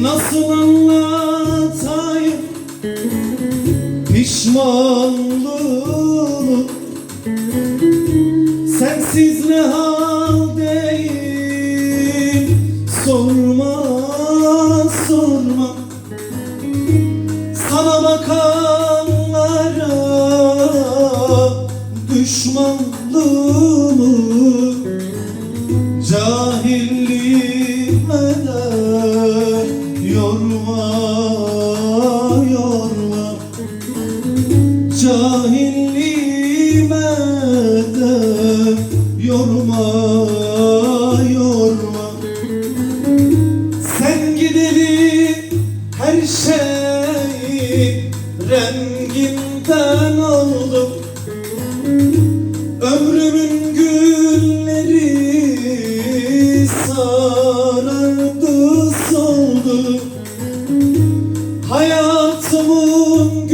Nasıl anlatayım? Pişmanlığımı? Sensiz ne haldeyim? Sorma sorma. Sana bakanlara düşmanlığımı Cahilliğime de yorma. Yorma Sen gideli her şey renginden oldu Ömrümün gülleri sarardı soldu. Hayatımın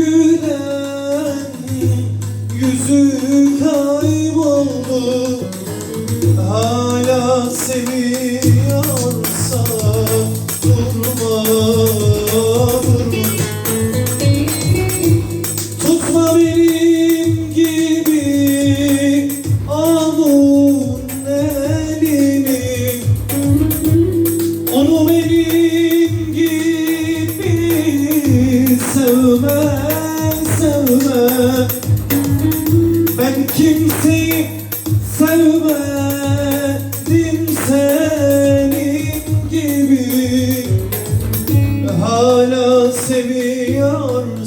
yansa durma Tutma benim gibi anun elini Onu benim gibi sevme sevme Ben kimseyi sevmem. hala seviyorum